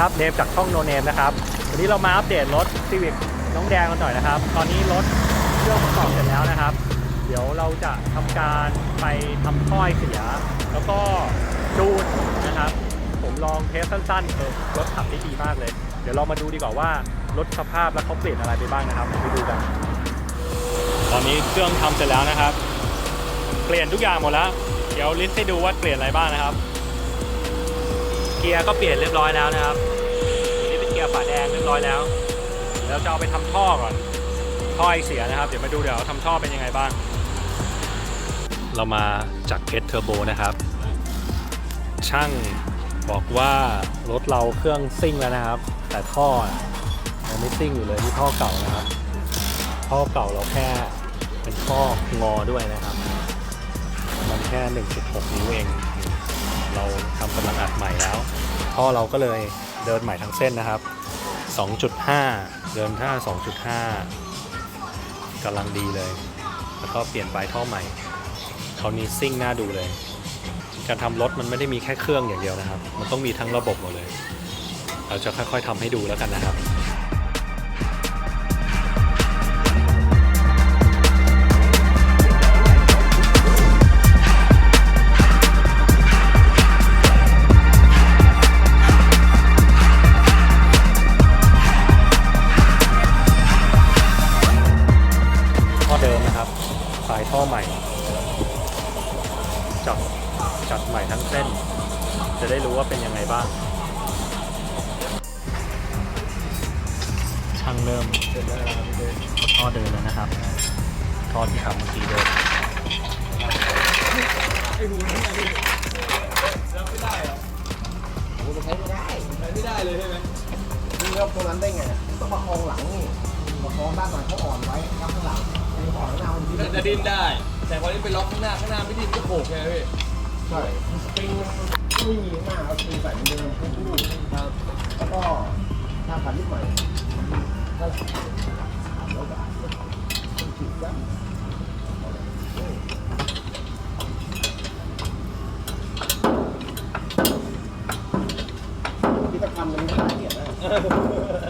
ครับเนมจากช่องโนเนมนะครับ วันนี้เรามาอัปเดตรถซีวิ c น้องแดงกันหน่อยนะครับ ตอนนี้รถเครื่องทดสอบเสร็จแล้วนะครับ เดี๋ยวเราจะทำการไปทำถ้อยเสีย แล้วก็จูนนะครับ ผมลองเทสสั้นๆเออรถขับได้ดีมากเลย เดี๋ยวเรามาดูดีกว่าว่ารถสภาพแล้วเขาเปลี่ยนอะไรไปบ้างนะครับไปดูกัน ตอนนี้เครื่องทำเสร็จแล้วนะครับ เปลี่ยนทุกอย่างหมดแล้ว เดี๋ยวลิสต์ให้ดูว่าเปลี่ยนอะไรบ้างนะครับ เกียร์ก็เปลี่ยนเรียบร้อยแล้วนะครับอันนี่เป็นเกียร์ฝาแดงเรียบร้อยแล้วเดี๋ยวจะเอาไปทำท่อก่อนท่อไอเสียนะครับ เดี๋ยวมาดูเดี๋ยวทำท่อเป็นยังไงบ้าง เรามาจากเพชรเทอร์โบนะครับ ช่างบอกว่ารถเราเครื่องซิ่งแล้วนะครับ แต่ท่อยังไม่ซิ่งอยู่เลยที่ท่อเก่านะครับ ท่อเก่าเราแค่เป็นท่องอด้วยนะครับ มันแค่ 1.6 นิ้วเอง เราทำกำลังอัดใหม่ พ่อเราก็เลยเดินใหม่ทั้งเส้นนะครับ 2.5 เดินท่า 2.5กำลังดีเลย แล้วก็เปลี่ยนปลายท่อใหม่คราวนี้ซิ่งน่าดูเลย การทำรถมันไม่ได้มีแค่เครื่องอย่างเดียวนะครับ มันต้องมีทั้งระบบหมดเลย เราจะค่อยๆทำให้ดูแล้วกันนะครับายท่อใหม่ จับจัดใหม่ทั้งเส้น จะได้รู้ว่าเป็นยังไงบ้าง ช่างเริ่มเสร็จแล้วท่อเดินแล้วนะครับท่อที่ทำเมื่อกี้เดินมันจะใช้ไม่ได้ใช้ไม่ได้เลยใช่ไหมนี่เราตรงนั้นได้ไง ต้องประคองหลังนี่ จะดิ้นได้ แต่พอนี้ไปล็อกข้างหน้าข้างหน้าไม่ดิ้นก็โผล่แค่นั้พี่ใช่ปิงไม่มีมากเอาตีใส่เหมือนเดิมคู่คู่ครับแล้วก็ทาขันนิดใหม่เท่าไหร่แล้วก็จุดยับพิธภัณฑ์มันไม่ได้เนี่เลย